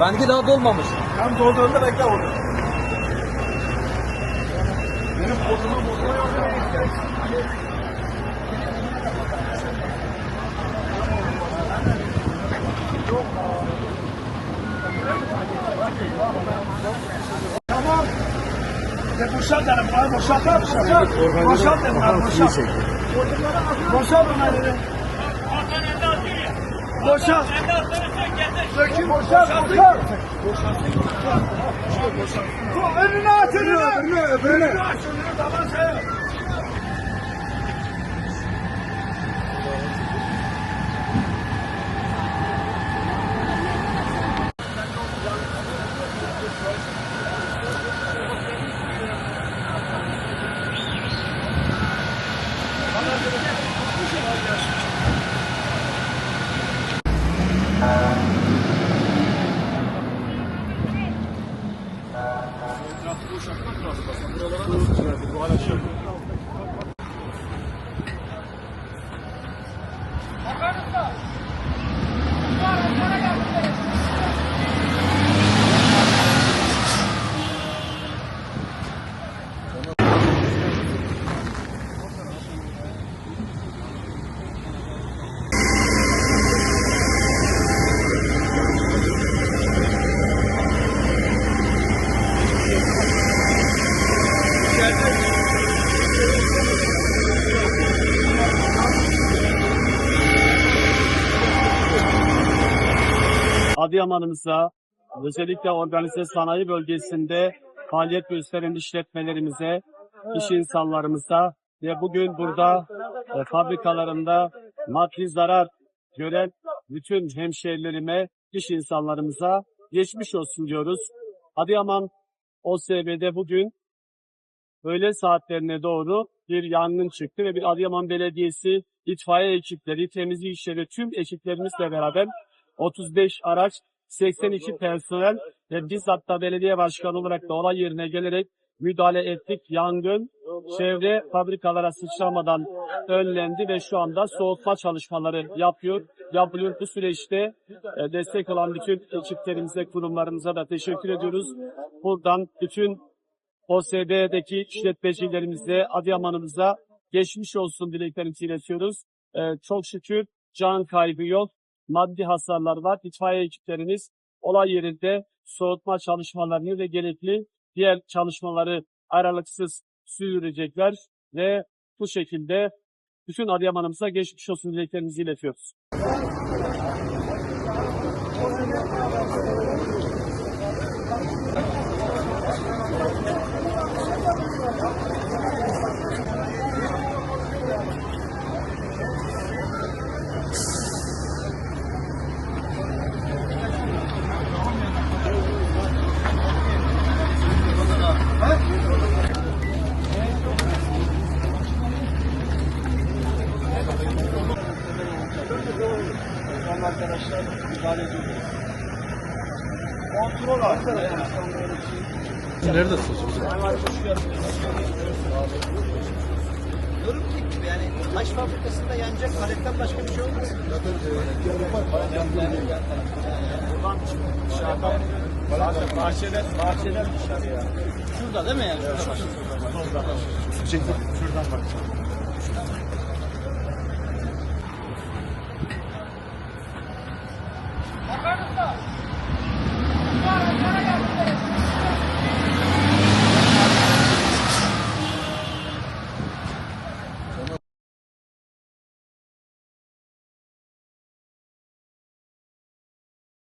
Benimki daha dolmamış. Tam dolduğunda bekle orada. Benim koduma moduma yok. Tamam. De boşalt dedim. Bana boşalt. Boşalt. Boşalt dedim. Boşalt. Boşalt onları. Boşalt. Sökün boşalt. Boşalt. Bu önüne at önüne. Öbürüne öbürüne. Önüne at Adıyaman'ımıza, özellikle organize sanayi bölgesinde faaliyet gösteren işletmelerimize, iş insanlarımıza ve bugün burada e, fabrikalarında maddi zarar gören bütün hemşehrilerime, iş insanlarımıza geçmiş olsun diyoruz. Adıyaman OSB'de bugün öğle saatlerine doğru bir yangın çıktı ve bir Adıyaman Belediyesi itfaiye ekipleri, temizlik işleri, tüm ekiplerimizle beraber 35 araç, 82 personel ve bizzat da belediye başkanı olarak da olay yerine gelerek müdahale ettik. Yangın çevre fabrikalara sıçramadan önlendi ve şu anda soğutma çalışmaları yapıyor. Yapılıyor. Bu süreçte e, destek olan bütün ekiplerimize, kurumlarımıza da teşekkür ediyoruz. Buradan bütün OSB'deki işletmecilerimize, Adıyaman'ımıza geçmiş olsun dileklerimizi iletiyoruz. Ee, çok şükür can kaybı yok. Maddi hasarlar var. İtfaiye ekiplerimiz olay yerinde soğutma çalışmalarını ve gerekli diğer çalışmaları aralıksız sürdürecekler ve bu şekilde bütün Adıyaman'ımıza geçmiş olsun dileklerimizi iletiyoruz. arkadaşlar müdahale ediyor. Kontrol arkadaşlar. Nerede satıyorsun? Diyorum ki yani taş fabrikasında yanacak paletten başka bir şey olmaz. Buradan dışarıdan zaten bahçeden, bahçeden dışarıya. Şurada değil mi yani? Şuradan bak.